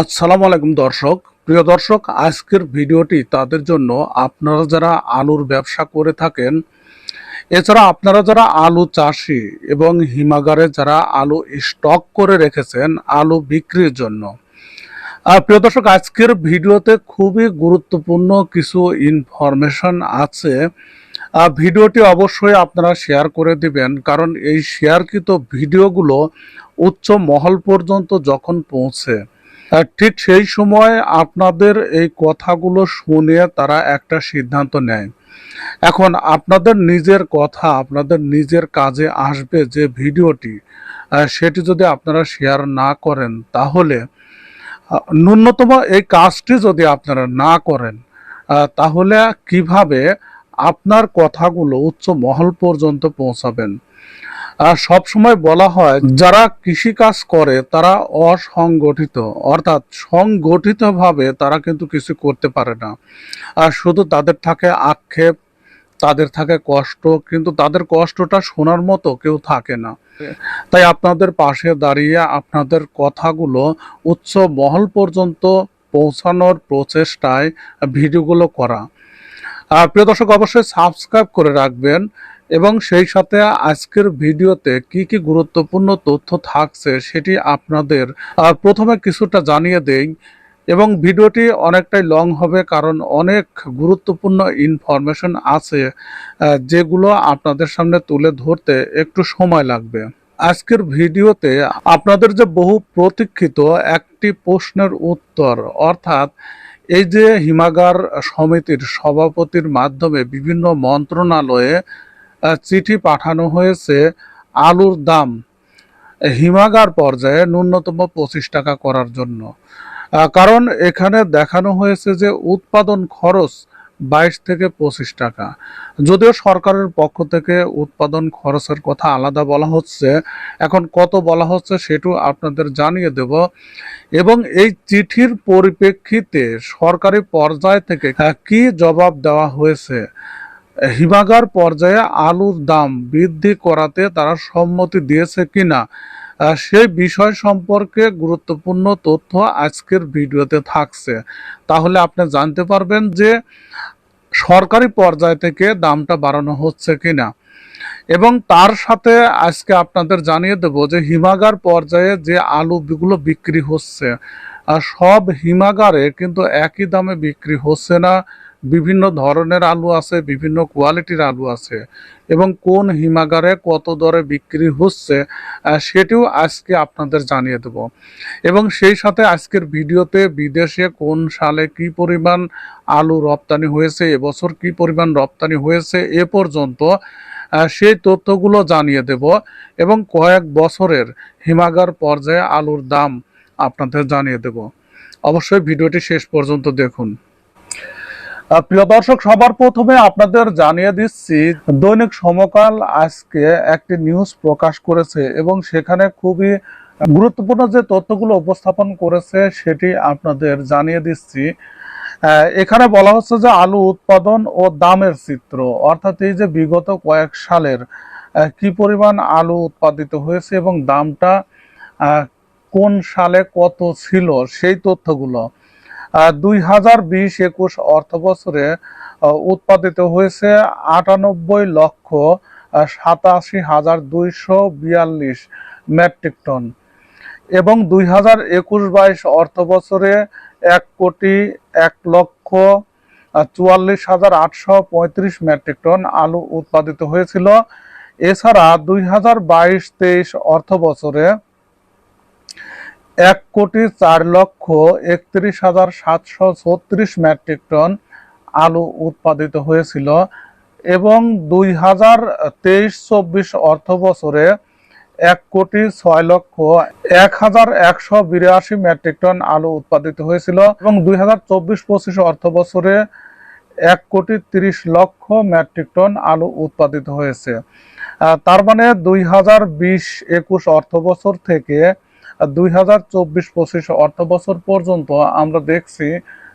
আসসালামু আলাইকুম দর্শক। প্রিয় দর্শক, আজকের ভিডিওটি তাদের জন্য আপনারা যারা আলুর ব্যবসা করে থাকেন, এছাড়া আপনারা যারা আলু চাষি এবং হিমাগারে যারা আলু স্টক করে রেখেছেন, আলু বিক্রির জন্য। প্রিয় দর্শক, আজকের ভিডিওতে খুবই গুরুত্বপূর্ণ কিছু ইনফরমেশন আছে। ভিডিওটি অবশ্যই আপনারা শেয়ার করে দিবেন, কারণ এই শেয়ারকৃত ভিডিওগুলো উচ্চ মহল পর্যন্ত যখন পৌঁছে ঠিক সেই সময় আপনাদের এই কথাগুলো শুনে তারা একটা সিদ্ধান্ত নেয়। এখন আপনাদের নিজের কথা, আপনাদের নিজের কাজে আসবে যে ভিডিওটি সেটি যদি আপনারা শেয়ার না করেন, তাহলে ন্যূনতম এই কাজটি যদি আপনারা না করেন তাহলে কীভাবে আপনার কথাগুলো উচ্চ মহল পর্যন্ত পৌঁছাবেন? আর সবসময় বলা হয়, যারা কৃষিকাজ করে, তারা অসংগঠিত। অর্থাৎ সংগঠিতভাবে তারা কিন্তু কিছু করতে পারে না। আর শুধু তাদের থাকে আক্ষেপ, তাদের থাকে কষ্ট, কিন্তু তাদের কষ্টটা শোনার মতো কেউ থাকে না। তাই আপনাদের পাশে দাঁড়িয়ে আপনাদের কথাগুলো উচ্চ মহল পর্যন্ত পৌঁছানোর প্রচেষ্টায় ভিডিওগুলো করা। আর প্রিয় দর্শক, অবশ্যই সাবস্ক্রাইব করে রাখবেন। এবং সেই সাথে আজকের ভিডিওতে কি কি গুরুত্বপূর্ণ তথ্য থাকছে সেটি আপনাদের প্রথমে কিছুটা জানিয়ে দেই। এবং ভিডিওটি অনেকটাই লং হবে কারণ অনেক গুরুত্বপূর্ণ ইনফরমেশন আছে যেগুলো আপনাদের সামনে তুলে ধরতে একটু সময় লাগবে। আজকের ভিডিওতে আপনাদের যে বহু প্রতীক্ষিত একটি প্রশ্নের উত্তর, অর্থাৎ এই যে হিমাগার সমিতির সভাপতির মাধ্যমে বিভিন্ন মন্ত্রণালয়ে চিঠি পাঠানো হয়েছে আলুর দাম হিমাগার পর্যায়ে ন্যূনতম পঁচিশ টাকা করার জন্য। কারণ এখানে দেখানো হয়েছে যে উৎপাদন খরচ বাইশ থেকে পঁচিশ টাকা। যদিও সরকারের পক্ষ থেকে উৎপাদন খরচের কথা আলাদা বলা হচ্ছে, এখন কত বলা হচ্ছে সেটাও আপনাদের জানিয়ে দেব। এবং এই চিঠির পরিপ্রেক্ষিতে সরকারি পর্যায় থেকে কি জবাব দেওয়া হয়েছে হিমাগার পর্যায়ে আলুর দাম বৃদ্ধি করাতে তারা সম্মতি দিয়েছে কিনা সেই বিষয় সম্পর্কে গুরুত্বপূর্ণ তথ্য আজকের ভিডিওতে থাকছে। তাহলে আপনি জানতে পারবেন যে সরকারি পর্যায় থেকে দামটা বাড়ানো হচ্ছে কিনা। এবং তার সাথে আজকে আপনাদের জানিয়ে দেব যে হিমাগার পর্যায়ে যে আলুগুলো বিক্রি হচ্ছে সব হিমাগারে কিন্তু একই দামে বিক্রি হচ্ছে না। বিভিন্ন ধরনের আলু আছে, বিভিন্ন কোয়ালিটির আলু আছে এবং কোন হিমাগারে কত দরে বিক্রি হচ্ছে সেটিও আজকে আপনাদের জানিয়ে দেব। এবং সেই সাথে আজকের ভিডিওতে বিদেশে কোন সালে কি পরিমাণ আলু রপ্তানি হয়েছে, এবছর কি পরিমাণ রপ্তানি হয়েছে এ পর্যন্ত সেই তথ্যগুলো জানিয়ে দেব এবং কয়েক বছরের হিমাগার পর্যায়ে আলুর দাম আপনাদের জানিয়ে দেব। অবশ্যই ভিডিওটি শেষ পর্যন্ত দেখুন। প্রিয় দর্শক, সবার প্রথমে আপনাদের জানিয়ে দিচ্ছি, দৈনিক সমকাল আজকে একটি নিউজ প্রকাশ করেছে এবং সেখানে খুবই গুরুত্বপূর্ণ যে তথ্যগুলো উপস্থাপন করেছে সেটি আপনাদের জানিয়ে দিচ্ছি। এখানে বলা হচ্ছে যে আলু উৎপাদন ও দামের চিত্র, অর্থাৎ এই যে বিগত কয়েক সালের কি পরিমাণ আলু উৎপাদিত হয়েছে এবং দামটা কোন সালে কত ছিল, সেই তথ্যগুলো দুই হাজার বিশ একুশ অর্থ উৎপাদিত হয়েছে আটানব্বই লক্ষ সাতাশি হাজার দুইশো বিয়াল্লিশ মেট্রিক টন। এবং দুই হাজার একুশ বাইশ অর্থ বছরে এক কোটি এক লক্ষ চুয়াল্লিশ হাজার আটশো পঁয়ত্রিশ মেট্রিক টন আলু উৎপাদিত হয়েছিল। এছাড়া দুই হাজার বাইশ তেইশ অর্থ বছরে এক কোটি চার লক্ষ একত্রিশ হাজার সাতশো ছত্রিশ মেট্রিক টন আলু উৎপাদিত হয়েছিল এবং দুই হাজার তেইশ চব্বিশ অর্থ বছরে এক কোটি ছয় লক্ষ এক হাজার একশো বিরাশি মেট্রিক টন আলু উৎপাদিত হয়েছিল এবং দুই হাজার চব্বিশ পঁচিশ অর্থ বছরে এক কোটি তিরিশ লক্ষ মেট্রিক টন আলু উৎপাদিত হয়েছে। তার মানে দুই হাজার বিশ একুশ অর্থ বছর থেকে দুই হাজার চব্বিশ পঁচিশ অর্থ বছর পর্যন্ত আমরা দেখছি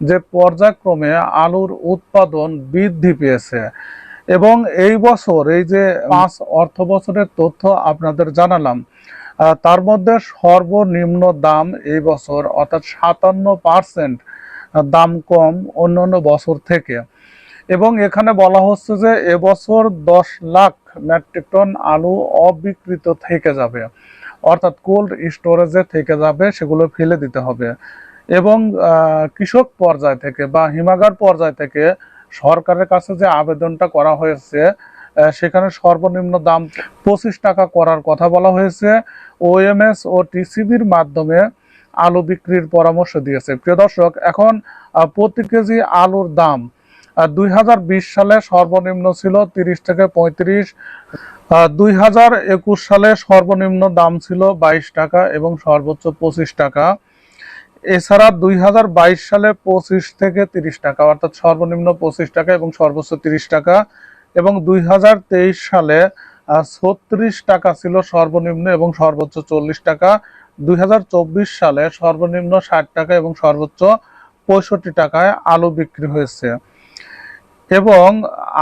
যে পর্যায়ক্রমে আলুর উৎপাদন বৃদ্ধি পেয়েছে। এবং এই বছর এই যে পাঁচ অর্থ বছরের তথ্য আপনাদের জানালাম তার মধ্যে সর্বনিম্ন দাম এই বছর অর্থাৎ সাতান্ন পার্সেন্ট দাম কম অন্যান্য বছর থেকে। এবং এখানে বলা হচ্ছে যে এবছর দশ লাখ মেট্রিক টন আলু অবিকৃত থেকে যাবে। অর্থাৎ কোল্ড স্টোরেজে থেকে যাবে, সেগুলো ফেলে দিতে হবে। এবং কৃষক পর্যায় থেকে বা হিমাগার পর্যায় থেকে সরকারের কাছে যে আবেদনটা করা হয়েছে সেখানে সর্বনিম্ন দাম পঁচিশ টাকা করার কথা বলা হয়েছে। ওএমএস ও টিসিবির মাধ্যমে আলু বিক্রির পরামর্শ দিয়েছে। প্রিয় দর্শক, এখন প্রতি কেজি আলুর দাম দুই হাজার বিশ সালে সর্বনিম্ন ছিল তিরিশ থেকে পঁয়ত্রিশ দুই হাজার একুশ সালে সর্বনিম্ন দাম ছিল বাইশ টাকা এবং সর্বোচ্চ পঁচিশ টাকা। এছাড়া দুই হাজার বাইশ সালে পঁচিশ থেকে তিরিশ টাকা, অর্থাৎ সর্বনিম্ন পঁচিশ টাকা এবং সর্বোচ্চ তিরিশ টাকা। এবং দুই হাজার তেইশ সালে ছত্রিশ টাকা ছিল সর্বনিম্ন এবং সর্বোচ্চ চল্লিশ টাকা। দুই হাজার চব্বিশ সালে সর্বনিম্ন ষাট টাকা এবং সর্বোচ্চ পঁয়ষট্টি টাকায় আলু বিক্রি হয়েছে। এবং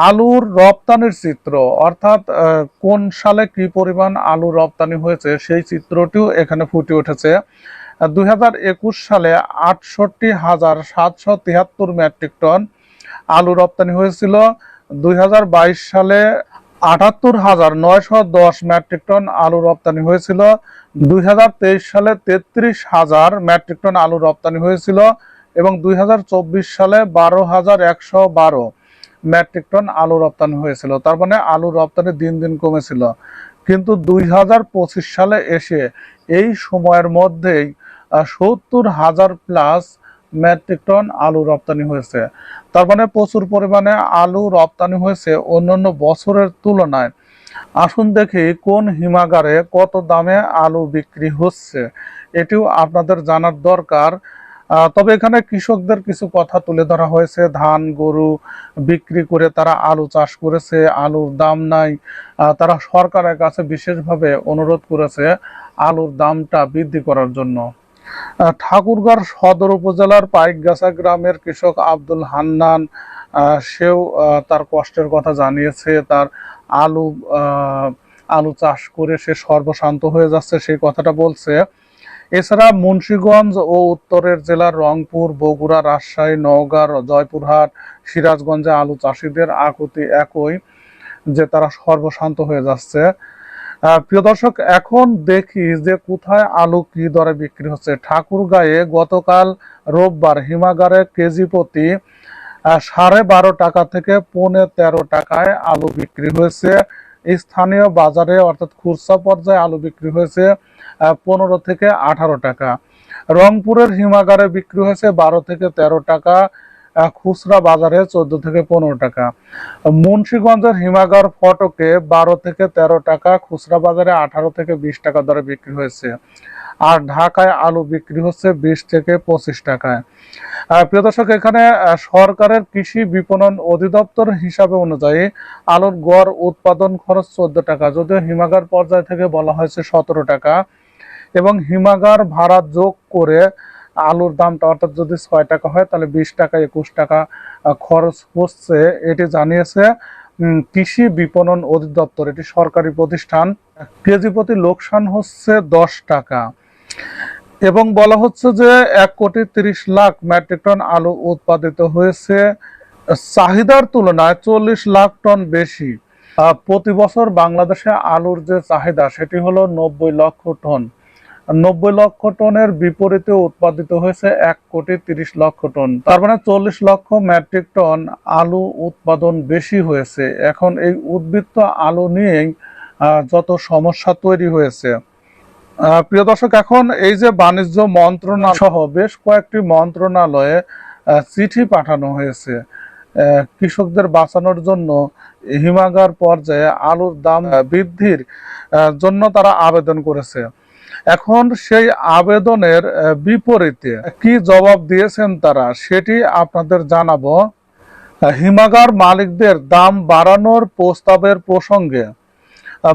আলুর রপ্তানির চিত্র, অর্থাৎ কোন সালে কি পরিমাণ আলু রপ্তানি হয়েছে সেই চিত্রটিও এখানে ফুটে উঠেছে। দুই হাজার একুশ সালে আটষট্টি হাজার সাতশো তিয়াত্তর মেট্রিক টন আলু রপ্তানি হয়েছিল। দুই হাজার বাইশ সালে আটাত্তর হাজার নয়শো দশ মেট্রিক টন আলু রপ্তানি হয়েছিল। দুই হাজার তেইশ সালে তেত্রিশ হাজার মেট্রিক টন আলু রপ্তানি হয়েছিল। এবং দুই হাজার চব্বিশ সালে বারো হাজার একশো বারো মেট্রিক টন আলু রপ্তানি হয়েছিল। তার মানে আলু রপ্তানি দিন দিন কমেছিল। কিন্তু দুই হাজার পঁচিশ সালে এসে এই সময়ের মধ্যেই সত্তর হাজার প্লাস মেট্রিক টন আলু রপ্তানি হয়েছে। তার মানে প্রচুর পরিমাণে আলু রপ্তানি হয়েছে অন্যান্য বছরের তুলনায়। আসুন দেখি কোন হিমাগারে কত দামে আলু বিক্রি হচ্ছে। এটিও আপনাদের জানার দরকার। তবে এখানে কৃষকদের কিছু কথা তুলে ধরা হয়েছে। ধান গরু বিক্রি করে তারা আলু চাষ করেছে আলুর দাম নাই। তারা সরকারের কাছে বিশেষভাবে অনুরোধ করেছে আলুর দামটা বৃদ্ধি করার জন্য। আহ, ঠাকুরগাঁও সদর উপজেলার পাইকগাছা গ্রামের কৃষক আব্দুল হান্নান সেও তার কষ্টের কথা জানিয়েছে। তার আলু আলু চাষ করে সে সর্বশান্ত হয়ে যাচ্ছে সেই কথাটা বলছে। এছাড়া মুন্সীগঞ্জ ও উত্তরের জেলার রংপুর, বগুড়া, রাজশাহী নওগাঁ জয়পুরহাট, সিরাজগঞ্জে আলু চাষিদের আকুতি একই যে তারা সর্বশান্ত হয়ে যাচ্ছে। প্রিয় দর্শক, এখন দেখি যে কোথায় আলু কি দরে বিক্রি হচ্ছে। ঠাকুরগাঁয়ে গতকাল রোববার হিমাগারে কেজি প্রতি সাড়ে বারো টাকা থেকে পৌনে তেরো টাকায় আলু বিক্রি হয়েছে। স্থানীয় বাজারে, অর্থাৎ খুচরা পর্যায়ে আলু বিক্রি হয়েছে পনেরো থেকে আঠারো টাকা। রংপুরের হিমাগারে বিক্রি হয়েছে বারো থেকে তেরো টাকা খুচরা বাজারে চোদ্দ থেকে পনেরো টাকা। মুন্সীগঞ্জের হিমাগার ফটকে বারো থেকে তেরো টাকা, খুচরা বাজারে আঠারো থেকে বিশ টাকা দরে বিক্রি হয়েছে। আর ঢাকায় আলু বিক্রি হচ্ছে বিশ থেকে পঁচিশ টাকায়। প্রিয় দর্শক, এখানে সরকারের কৃষি বিপণন অধিদপ্তর হিসাবে অনুযায়ী আলুর গড়, উৎপাদন খরচ চোদ্দ টাকা, যদিও হিমাগার পর্যায় থেকে বলা হয়েছে সতেরো টাকা। এবং হিমাগার ভাড়া যোগ করে আলুর দামটা, অর্থাৎ যদি ছয় টাকা হয়, তাহলে বিশ টাকা, একুশ টাকা খরচ হচ্ছে। এটি জানিয়েছে কৃষি বিপণন অধিদপ্তর। এটি সরকারি প্রতিষ্ঠান। কেজি প্রতি লোকসান হচ্ছে দশ টাকা। এবং বলা হচ্ছে যে, এক কোটি তিরিশ লাখ মেট্রিক টন আলু উৎপাদিত হয়েছে। চাহিদার তুলনায় চল্লিশ লাখ টন বেশি। প্রতি বছর বাংলাদেশে আলুর যে চাহিদা, সেটি হলো নব্বই লক্ষ টন। নব্বই লক্ষ টনের বিপরীতে উৎপাদিত হয়েছে এক কোটি তিরিশ লক্ষ টন। তার মানে চল্লিশ লক্ষ মেট্রিক টন আলু উৎপাদন বেশি হয়েছে। এখন এই উদ্বৃত্ত আলু নিয়েই যত সমস্যা তৈরি হয়েছে। প্রিয় দর্শক, এখন এই যে বাণিজ্য মন্ত্রণালয় সহ বেশ কয়েকটি মন্ত্রণালয়ে চিঠি পাঠানো হয়েছে। কৃষকদের বাঁচানোর জন্য হিমাগার পর্যায়ে আলুর দাম বৃদ্ধির জন্য তারা আবেদন করেছে। এখন সেই আবেদনের বিপরীতে কি জবাব দিয়েছেন তারা সেটি আপনাদের জানাব। হিমাগার মালিকদের দাম বাড়ানোর প্রস্তাবের প্রসঙ্গে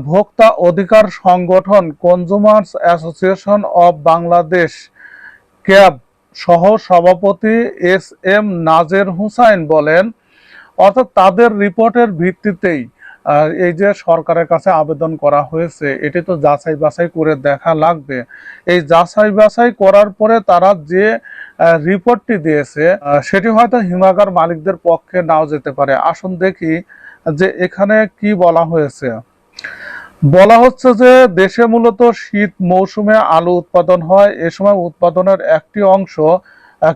ভোক্তা অধিকার সংগঠন consumers association of Bangladesh, CAB সহ সভাপতি এস এম নাজের হুসাইন বলেন, অর্থাৎ তাদের রিপোর্টের ভিত্তিতেই আর এই যে সরকারের কাছে আবেদন করা হয়েছে, এটি তো যাচাই বাছাই করে দেখা লাগবে। এই যাচাই বাছাই করার পরে তারা যে রিপোর্টটি দিয়েছে সেটি হয়তো হিমাগার মালিকদের পক্ষে নাও যেতে পারে। আসুন দেখি যে এখানে কি বলা হয়েছে। বলা হচ্ছে যে দেশে মূলত শীত মৌসুমে আলু উৎপাদন হয়। এ সময় উৎপাদনের একটি অংশ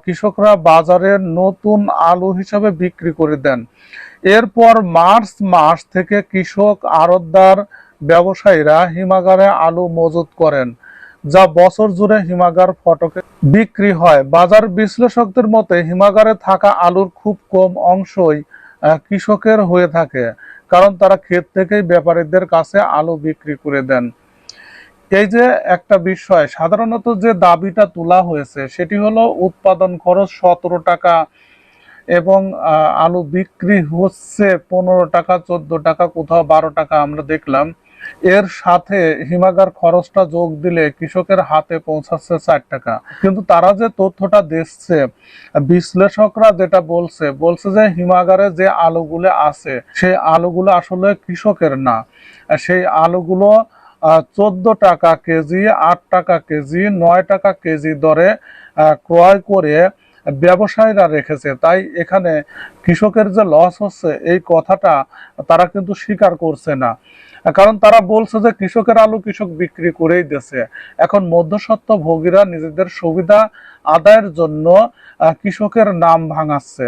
কৃষকরা বাজারে নতুন আলু হিসাবে বিক্রি করে দেন। এরপর মার্চ মাস থেকে কৃষক, আড়তদার, ব্যবসায়ীরা হিমাগারে আলু মজুত করেন, যা বছর জুড়ে হিমাগার ফটকে বিক্রি হয়। বাজার বিশ্লেষকদের মতে, হিমাগারে থাকা আলুর খুব কম অংশই কৃষকের হয়ে থাকে, কারণ তারা ক্ষেত থেকেই ব্যাপারীদের কাছে আলু বিক্রি করে দেন। এই যে একটা বিষয়, সাধারণত যে দাবিটা তোলা হয়েছে, সেটি হলো উৎপাদন খরচ সতেরো টাকা এবং আলু বিক্রি হচ্ছে পনেরো টাকা, চোদ্দ টাকা, কোথাও বারো টাকা আমরা দেখলাম। এর সাথে হিমাগার খরচটা যোগ দিলে কৃষকের হাতে পৌঁছাচ্ছে চার টাকা। কিন্তু তারা যে তথ্যটা দিচ্ছে বিশ্লেষকরা যেটা বলছে বলছে যে হিমাগারে যে আলুগুলো আছে, সেই আলুগুলো আসলে কৃষকের না। সেই আলুগুলো চোদ্দ টাকা কেজি, আট টাকা কেজি, নয় টাকা কেজি দরে ক্রয় করে ব্যবসায়ীরা রেখেছে। তাই এখানে কৃষকের যে লস হচ্ছে, এই কথাটা তারা কিন্তু স্বীকার করছে না। কারণ তারা বলছে যে কৃষকের আলু কৃষক বিক্রি করেই দিয়েছে। এখন মধ্যস্বত্ব ভোগীরা নিজেদের সুবিধা আদায়ের জন্য কৃষকের নাম ভাঙাচ্ছে।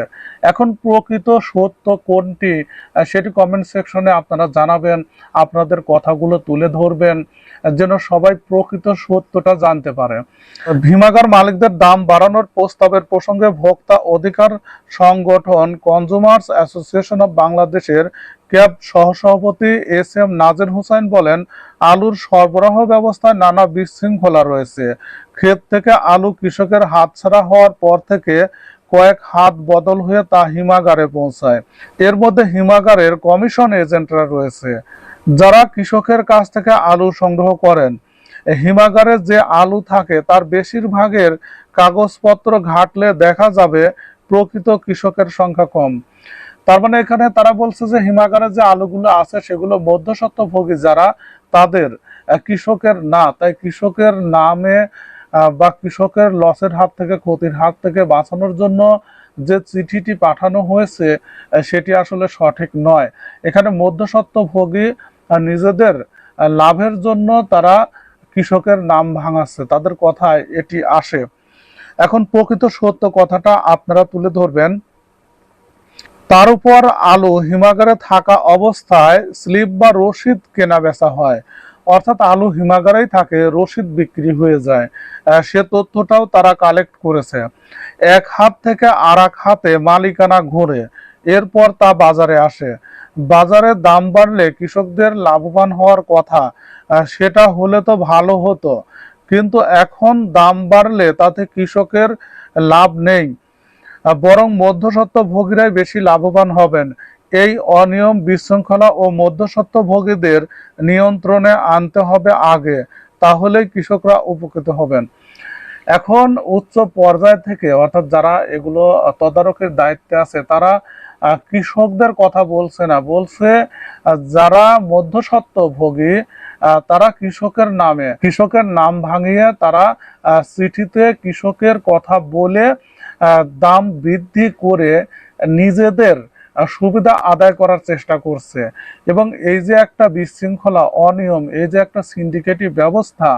এখন প্রকৃত সত্য কোনটি সেটি কমেন্ট সেকশনে আপনারা জানাবেন, আপনাদের কথাগুলো তুলে ধরবেন, যেন সবাই প্রকৃত সত্যটা জানতে পারে। ভীমাগার মালিকদের দাম বাড়ানোর প্রস্তাবের প্রসঙ্গে ভোক্তা অধিকার সংগঠন কনজুমার্স অ্যাসোসিয়েশন অব বাংলাদেশের ক্যাব সহসভাপতি এস এম নাজের হোসেন বলেন, আলুর সরবরাহ ব্যবস্থায় নানা বিশৃঙ্খলা রয়েছে। ক্ষেত থেকে আলু কৃষকের হাতছাড়া হওয়ার পর থেকে কয়েক হাত বদল হয়ে তা হিমাগারে পৌঁছায়। এর মধ্যে হিমাগারের কমিশন এজেন্টরা রয়েছে, যারা কৃষকের কাছ থেকে আলু সংগ্রহ করেন। হিমাগারে যে আলু থাকে, তার বেশিরভাগের কাগজপত্র ঘাটলে দেখা যাবে প্রকৃত কৃষকের সংখ্যা কম। তার মানে এখানে তারা বলছে যে হিমাগারে যে আলুগুলো আছে সেগুলো মধ্যস্বত্বভোগী যারা, তাদের কৃষকের না। তাই কৃষকের নামে বা কৃষকের লসের হাত থেকে, ক্ষতির হাত থেকে বাঁচানোর জন্য যে চিঠিটি পাঠানো হয়েছে সেটি আসলে সঠিক নয়। এখানে মধ্যস্বত্বভোগী নিজেদের লাভের জন্য তারা কৃষকের নাম ভাঙাচ্ছে। তাদের কথায় এটি আসে। এখন প্রকৃত সত্য কথাটা আপনারা তুলে ধরবেন। তার উপর আলু হিমাগারে থাকা অবস্থায় স্লিপ বা রসিদ কেনা বেচা হয়। অর্থাৎ আলু হিমাগারেই থাকে, রসিদ বিক্রি হয়ে যায়। সে তথ্যটাও তারা কালেক্ট করেছে। এক হাত থেকে আর এক হাতে মালিকানা ঘুরে, এরপর তা বাজারে আসে। বাজারে দাম বাড়লে কৃষকদের লাভবান হওয়ার কথা সেটা হলে তো ভালো হতো। কিন্তু এখন দাম বাড়লে তাতে কৃষকের লাভ নেই। বরং মধ্যস্বত্বভোগীরাই বেশি লাভবান হবেন। এই অনিয়ম বিশৃঙ্খলা ও মধ্যস্বত্বভোগীদের নিয়ন্ত্রণে আনতে হবে আগে, তাহলেই কৃষকরা উপকৃত হবেন। এখন উচ্চ পর্যায় থেকে, অর্থাৎ যারা এগুলো তদারকের দায়িত্বে আছে, তারা কৃষকদের কথা বলছে না। বলছে যারা মধ্যস্বত্বভোগী তারা কৃষকের নামে, কৃষকের নাম ভাঙিয়ে তারা চিঠিতে কৃষকের কথা বলে দাম বৃদ্ধি করে নিজেদের সুবিধা আদায় করার চেষ্টা করছে। এবং এই যে একটা বিশৃঙ্খলা, অনিয়ম, এই যে একটা সিন্ডিকেটিভ ব্যবস্থা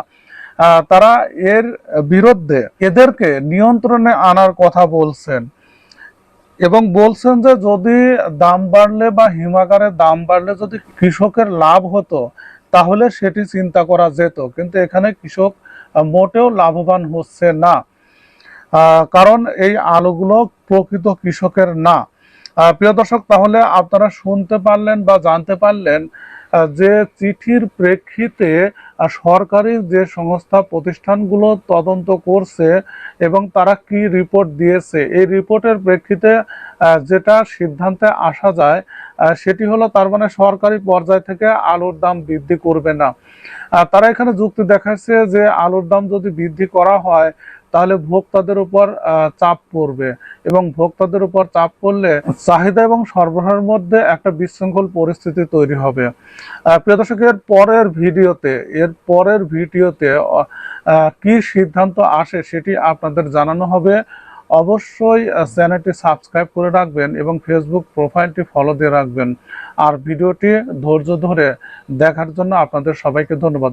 তারা এর বিরুদ্ধে এদেরকে নিয়ন্ত্রণে আনার কথা বলছেন। এবং বলছেন যে যদি দাম বাড়লে বা হিমাগারের দাম বাড়লে যদি কৃষকের লাভ হতো তাহলে সেটি চিন্তা করা যেত। কিন্তু এখানে কৃষক মোটেও লাভবান হচ্ছে না। কারণ এই আলুগুলো প্রকৃত কৃষকের না। প্রিয় দর্শক, তাহলে আপনারা শুনতে পারলেন বা জানতে পারলেন যে চিঠির প্রেক্ষিতে সরকারি যে সংস্থা প্রতিষ্ঠানগুলো তদন্ত করছে এবং তারা কি রিপোর্ট দিয়েছে, এই রিপোর্টের প্রেক্ষিতে যেটা সিদ্ধান্তে আসা যায় সেটি হলো তার মানে সরকারি পর্যায় থেকে আলুর দাম বৃদ্ধি করবে না। তারা এখানে যুক্তি দেখাচ্ছে যে আলুর দাম যদি বৃদ্ধি করা হয় তাহলে ভোক্তাদের উপর চাপ পড়বে। এবং ভোক্তাদের উপর চাপ পড়লে চাহিদা এবং সরবরাহের মধ্যে একটা বিশৃঙ্খল পরিস্থিতি তৈরি হবে। প্রিয় দর্শক, এর পরের ভিডিওতে, এর পরের ভিডিওতে কি সিদ্ধান্ত আসে সেটি আপনাদের জানানো হবে। অবশ্যই চ্যানেলটি সাবস্ক্রাইব করে রাখবেন এবং ফেসবুক প্রোফাইলটি ফলো দিয়ে রাখবেন। আর ভিডিওটি ধৈর্য ধরে দেখার জন্য আপনাদের সবাইকে ধন্যবাদ।